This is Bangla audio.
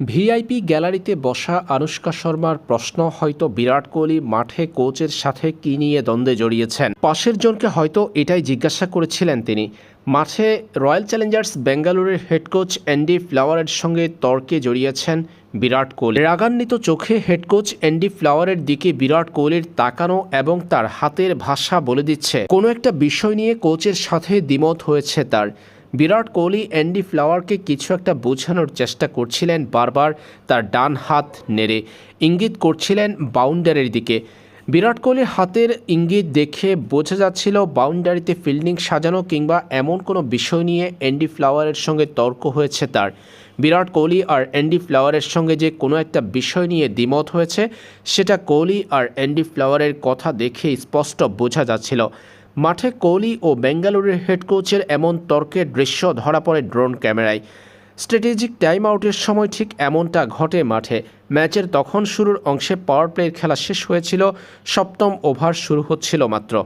ভিআইপি গ্যালারিতে বসা আনুষ্কা শর্মার প্রশ্ন হয়তো বিরাট কোহলি মাঠে কোচের সাথে কী নিয়ে দ্বন্দ্বে জড়িয়েছেন? পাশের জনকে হয়তো এটাই জিজ্ঞাসা করেছিলেন তিনি। মাঠে রয়্যাল চ্যালেঞ্জার্স বেঙ্গালুরুর হেড কোচ অ্যান্ডি ফ্লাওয়ারের সঙ্গে তর্কে জড়িয়েছেন বিরাট কোহলি। রাগান্বিত চোখে হেড কোচ অ্যান্ডি ফ্লাওয়ারের দিকে বিরাট কোহলির তাকানো এবং তার হাতের ভাষা বলে দিচ্ছে। কোনো একটা বিষয় নিয়ে কোচের সাথে দ্বিমত হয়েছে তার। বিরাট কোহলি, অ্যান্ডি ফ্লাওয়ারকে কিছু একটা বোঝানোর চেষ্টা করছিলেন বারবার তার ডান হাত নেড়ে। ইঙ্গিত করছিলেন বাউন্ডারির দিকে। বিরাট কোহলির হাতের ইঙ্গিত দেখে বোঝা যাচ্ছিল বাউন্ডারিতে ফিল্ডিং সাজানো কিংবা এমন কোনো বিষয় নিয়ে অ্যান্ডি ফ্লাওয়ারের সঙ্গে তর্ক হয়েছে তার। বিরাট কোহলি আর অ্যান্ডি ফ্লাওয়ারের সঙ্গে যে কোনো একটা বিষয় নিয়ে দ্বিমত হয়েছে, সেটা কোহলি আর অ্যান্ডি ফ্লাওয়ারের কথা দেখে স্পষ্ট বোঝা যাচ্ছিল। মাঠে কোহলি ও বেঙ্গালুরুর হেড কোচের এমন তর্কের দৃশ্য ধরা পড়ে ড্রোন ক্যামেরায়। স্ট্র্যাটেজিক টাইম আউটের সময় ঠিক এমনটা ঘটে মাঠে। ম্যাচের তখন শুরুর অংশে পাওয়ার প্লের খেলা শেষ হয়েছিল, সপ্তম ওভার শুরু হচ্ছিল মাত্র।